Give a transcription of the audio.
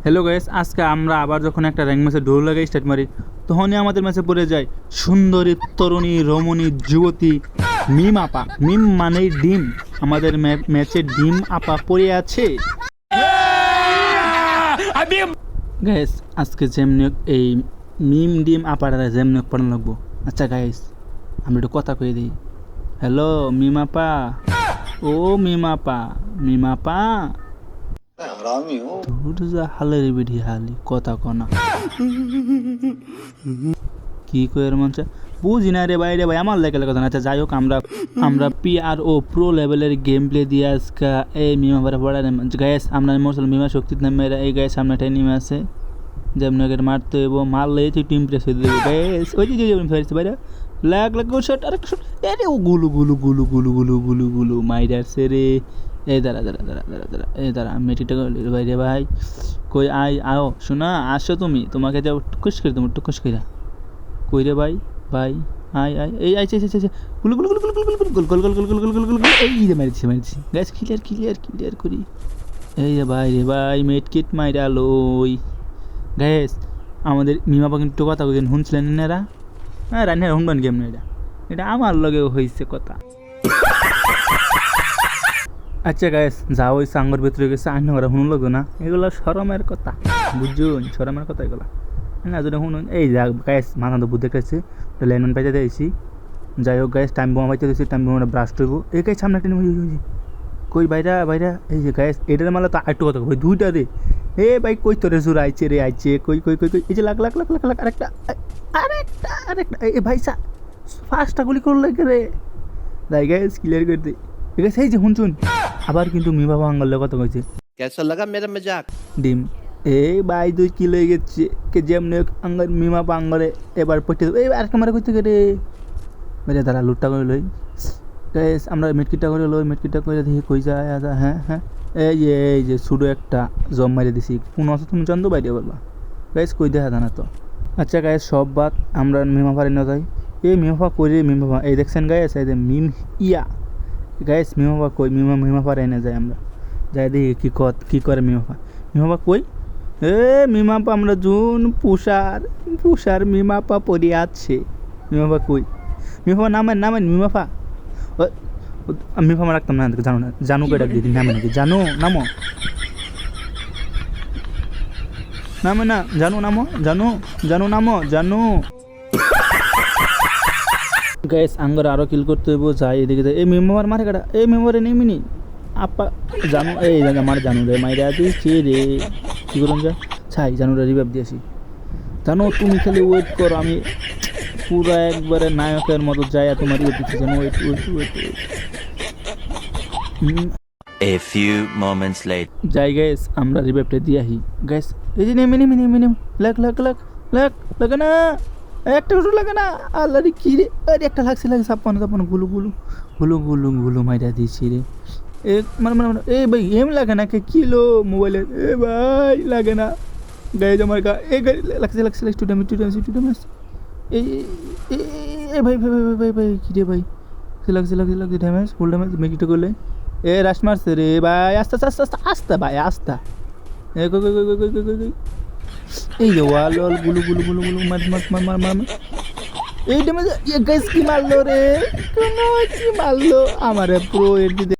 Hello guys আজকে আমরা আবার যখন একটা র্যাঙ্ক ম্যাচে ঢোল লাগাই স্টার্ট মারি, তখনই আমাদের ম্যাচে পড়ে যায় সুন্দরী, তরুণী, রমণী, যুবতী, মিম আপা। মিম মানেই ডিম। আমাদের ম্যা- ম্যাচে ডিম আপা পড়ে আছে। গাইস আজকে যেমনি এই মিম, ডিম, আপারা যেমনি পড়ানো লাগবো। আচ্ছা গাইস আমরা একটু কথা কয়ে দিই। হ্যালো মিম আপা। ও মিম আপা মিম আপা। হারামি ও ওটা হালের বিড়ি হালি, কথা কনা কি কয়ের মানুষে বুঝি না রে ভাই রে ভাই, আমার লেগে কথা না আচ্ছা যাই হোক, আমরা আমরা পি আর ও প্রো লেভেলের গেম প্লে দিয়ে আজকে এই মিমা ভরা পড়া গ্যাস আমরা মোরসল মিমা শক্তির নামে এই গ্যাস সামনে ঠাই নেমে আছে। যেমন ওকে মারতে মাল মারলে তুই টিম প্রেস দিবি গ্যাস ওই যে যেমন ফেরেছে বাইরে। লাগ লাগ শট আরে শট এ রে ও গুলু গুলু গুলু গুলু গুলু গুলু গুলু মাইরাছে রে এই দাঁড়া দাঁড়া দাঁড়া দাঁড়া দাঁড়া এই দাঁড়া মেটিটা বাইরে ভাই কই আই আও শোনা আসো তুমি তোমাকে যাও টুকুস করে তোমার টুকুস করে কই রে ভাই ভাই আই আই এই আইছে আইছে আইছে গুলু গুলু গুলু গুলু গুলু গুলু গুল গুল গুল গুল গুল গুল গুল গুল এই যে মারিছি মারিছি গ্যাস ক্লিয়ার ক্লিয়ার ক্লিয়ার করি এই যে ভাই রে ভাই মেট কিট মাইরা লই গ্যাস আমাদের মিমা পাখিন একটু কথা কইছেন শুনছিলেন এনারা হ্যাঁ রান্নার শুনবেন গেম না এটা এটা আমার লগেও হয়েছে কথা আচ্ছা গাইস যা ওই সাঙ্গর ভিতরে গেছে আইন ওরা শুনুন লাগতো না? এগুলো শরমের কথা। বুঝুন, শরমের কথা এগুলো। না, যদি শুনুন, এই যা গাইস মাথা তো বুদ্ধি গেছে লাইন পাইতে দিয়েছি। যাই হোক গাইস টাইম বোমা পাইতে দিয়েছি টাইম বোমা ব্রাস্ট হইব। এই গাইস সামনে একটা কই বাইরা বাইরা এই যে গাইস এটার মালা তো আরেকটু কথা কই, দুইটা রে এ ভাই, কই তোরে জোর আইছে রে, আইছে, কই কই কই কই, এই যে লাখ লাখ লাখ লাখ লাখ আরেকটা আরেকটা আরেকটা, এ ভাই সা ফার্স্টটা গুলি করলে রে? যাই গাইস ক্লিয়ার করে দে। এই যে শুনছুন। আবার কিন্তু মি বাবা আঙ্গলের কথা কইছে। কেসা লাগা মেরে মজাক। ডিম। এই ভাই দুই কি লয়ে গেছে কে যেমনি মি মিমা পাঙ্গরে এবার পটে এই আর কেমারে কইতে রে মেরে দাঁড়া লুটটা করে লই। গাইস আমরা মিটকিটা করে লই মিটকিটা করে দেখি কই যায় আদা হ্যাঁ হ্যাঁ। এই যে এই যে শুধু একটা জম মারি দিছি। কোন অসু তুমি চন্দ বাইরে বলবা? গাইস কই দেখা জানা তো। আচ্ছা গাইস সব বাদ আমরা মিমাফারে না যাই। এই মিমাফা কই রে মিমাফা এই দেখছেন গাইস এই যে মিম ইয়া গাইস মিমাপা কই মিমা মিমাপা এনে যাই আমরা যাই দেখি কি কত কি করে মিমাপা মিমাপা কই এ মিমাপা আমরা জুন পুষার পুষার মিমাপা পড়ে আছে মিমাপা কই মিমাপা নামেন নামেন আমি মিমাপা রাখতাম না জানো না জানু কই ডাক দিদি নামে নাকি জানো নামো নামে না জানো নামো জানো জানো নামো জানো গ্যাস আঙ্গর আরও কিল করতে হইব যাই এদিকে এই মেম্বার মারে কাটা। এই মেম্বারে নেমিনি আপা জানো এই আমার জানু রে মাইরা দিয়েছি রে। কি করুন যা। ছাই জানু রে রিভাইভ দিয়েছি জানো তুমি খালি ওয়েট করো আমি পুরো একবারে নায়কের মতো যাই তোমার ইয়ে দিচ্ছি। জানো wait wait wait A few moments later. যাই গ্যাস আমরা রিভাইভটা দিয়ে আহি গ্যাস এই যে নেমে নেমে নেমে নেমে লাগ লাগ লাগ লাগ লাগে না। একটা ওষুধ লাগে না আল্লাহ রে কী রে আরে একটা লাগছে লাগছে ছাপ্পান্ন ছাপ্পান্ন গুলু গুলু গুলু গুলু গুলু মাইরা দিয়েছি রে এ মানে মানে মানে এই ভাই এম লাগে না কে কিলো মোবাইলের এ ভাই লাগে না গায়ে জমার গা এ গাড়ি লাগছে লাগছে লাগছে টুটামি টুটামি টুটামি আসছে এই এ ভাই ভাই ভাই ভাই ভাই কী রে ভাই লাগছে লাগছে লাগছে ড্যামেজ ফুল ড্যামেজ মেকিটা করলে এ রাশ মারছে রে ভাই আস্তে আস্তে আস্তে আস্তে ভাই আস্তা এ কই কই কই কই কই কই এই যে ওয়াল ওয়াল, গুলু গুলু গুলু গুলু, মার মার মার মার মার। এই ড্যামেজ গাইস কি মারলো রে কি মারলো আমারে প্রো এর দিতে